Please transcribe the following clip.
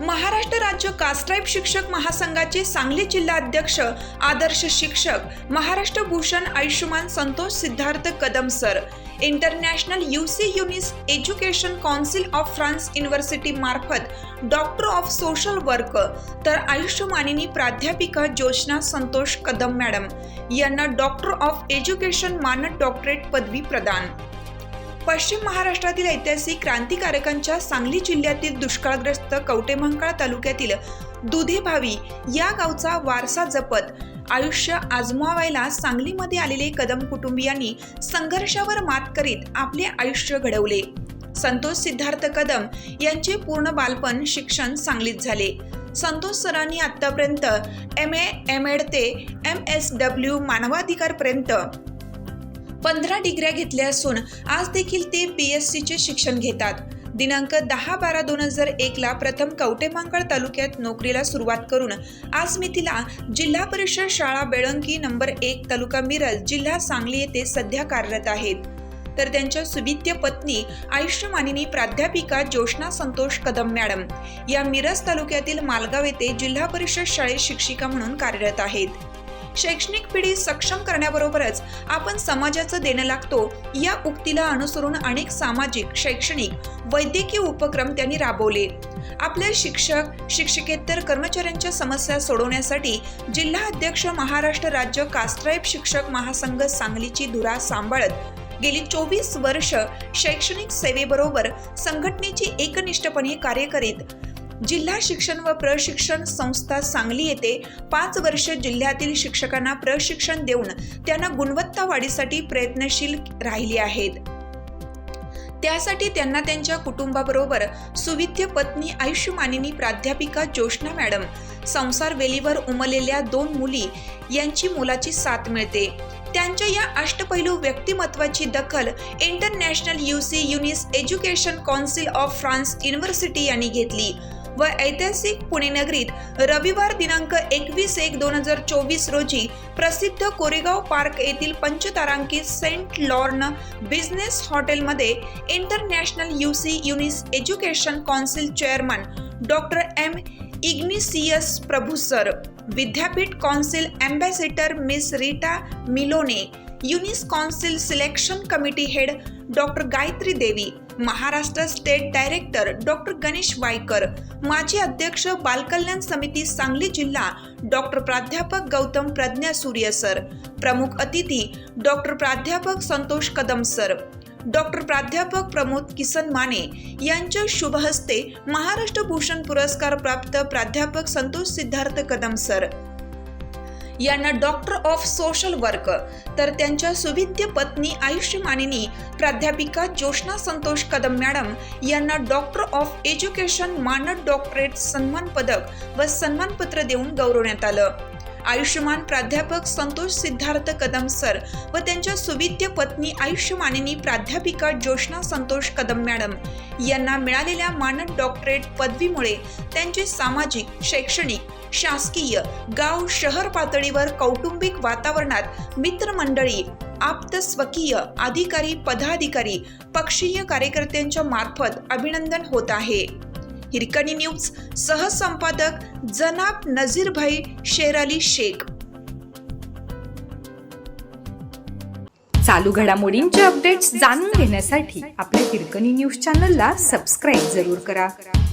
महाराष्ट्र राज्य कास्ट्राईब शिक्षक महासंघाचे सांगली जिल्हा अध्यक्ष आदर्श शिक्षक Maharashtra Bhushan Ayushman Santosh Siddharth Kadam sir. International UC Eunice education council of France university मार्फत डॉक्टर ऑफ सोशल वर्क तर आयुष्यमानिनी प्राध्यापिका जोशना संतोष कदम मॅडम यांना डॉक्टर ऑफ एज्युकेशन मानद डॉक्टरेट पदवी प्रदान. पश्चिम महाराष्ट्रातील ऐतिहासिक क्रांतिकारकांच्या सांगली जिल्ह्यातील दुष्काळग्रस्त कवटेमंकाळ तालुक्यातील दुधे भावी या गावचा वारसा जपत आयुष्य आजमावायला सांगलीमध्ये आलेले कदम कुटुंबियांनी संघर्षावर मात करीत आपले आयुष्य घडवले. संतोष सिद्धार्थ कदम यांचे पूर्ण बालपण शिक्षण सांगलीत झाले. संतोष सरांनी आतापर्यंत एम ए एम एड ते एम एस डब्ल्यू मानवाधिकारपर्यंत पंधरा डिग्र्या घेतल्या असून आज देखील ते पी एस सीचे शिक्षण घेतात. दिनांक दहा बारा दोन हजार एकला प्रथम कवटेमांकाळ तालुक्यात नोकरीला सुरुवात करून आज मिथिला जिल्हा परिषद शाळा बेळंकी नंबर एक तालुका मिरज जिल्हा सांगली येथे सध्या कार्यरत आहेत. तर त्यांच्या सुविद्य पत्नी आयुष्यमानिनी प्राध्यापिका ज्योष्णा संतोष कदम मॅडम या मिरज तालुक्यातील मालगाव येथे जिल्हा परिषद शाळेत शिक्षिका म्हणून कार्यरत आहेत. शैक्षणिक पिढी सक्षम करण्याबरोबरच आपण समाजाचं देणं लागतो. या उक्तीला अनुसरून अनेक सामाजिक शैक्षणिक वैद्यकीय उपक्रम त्यांनी राबवले. आपल्या शिक्षक शिक्षकेतर कर्मचाऱ्यांच्या समस्या सोडवण्यासाठी जिल्हा अध्यक्ष महाराष्ट्र राज्य कास्ट्राईब शिक्षक महासंघ सांगलीची धुरा सांभाळत गेली चोवीस वर्ष शैक्षणिक सेवेबरोबर संघटनेची एकनिष्ठपणे कार्य करीत जिल्हा शिक्षण व प्रशिक्षण संस्था सांगली येथे पाच वर्ष जिल्ह्यातील शिक्षकांना प्रशिक्षण देऊन त्यांना गुणवत्ता वाढीसाठी प्रयत्नशील राहिले आहेत. त्यासाठी त्यांना त्यांच्या कुटुंबाबरोबर सुविध्य पत्नी आयुष्यमानिनी प्राध्यापिका ज्योष्णा मॅडम संसार वेलीवर उमलेल्या दोन मुली यांची मुलाची साथ मिळते. त्यांच्या या अष्टपैलू व्यक्तिमत्वाची दखल international UC Eunice education council of France university यांनी घेतली. व ऐतिहासिक पुणे नगरीत रविवार दिनांक एकवीस एक दोन हजार चोवीस रोजी प्रसिद्ध कोरेगाव पार्क येथील पंचतारांकित सेंट लॉर्न बिझनेस हॉटेलमध्ये international UC Eunice education council chairman doctor M Ignatius Prabhu sir विद्यापीठ council ambassador miss Rita Milone Eunice council selection committee head doctor Gayatri Devi Maharashtra state director doctor Ganesh Waikar माजी अध्यक्ष बालकल्याण समिती सांगली जिल्हा doctor प्राध्यापक गौतम प्रज्ञा सूर्य sir प्रमुख अतिथी डॉक्टर प्राध्यापक संतोष कदम सर डॉक्टर प्राध्यापक प्रमोद किसन माने यांच्या शुभ हस्ते महाराष्ट्र भूषण पुरस्कार प्राप्त प्राध्यापक संतोष सिद्धार्थ कदम सर यांना डॉक्टर ऑफ सोशल वर्क तर त्यांच्या सुविद्य पत्नी आयुष्यमानिनी प्राध्यापिका ज्योष्णा संतोष कदम मॅडम यांना डॉक्टर ऑफ एज्युकेशन मानद डॉक्टरेट सन्मान पदक व सन्मानपत्र देऊन गौरवण्यात आलं. आयुष्यमान प्राध्यापक संतोष सिद्धार्थ कदम सर व त्यांच्या सुविद्य पत्नी आयुष्यमानिनी प्राध्यापिका ज्योष्णा संतोष कदम मॅडम यांना मिळालेल्या मानद डॉक्टरेट पदवीमुळे त्यांचे सामाजिक शैक्षणिक शासकीय गाव शहर पातळीवर कौटुंबिक वातावरणात मित्रमंडळी आप्त स्वकीय अधिकारी पदाधिकारी पक्षीय कार्यकर्त्यांच्या मार्फत अभिनंदन होत आहे. हिरकणी न्यूज सहसंपादक जनाब नझीरभाई शेराली शेख. चालू घडामोडींचे अपडेट्स जाणून घेण्यासाठी आपल्या हिरकणी न्यूज चॅनलला सबस्क्राईब जरूर करा.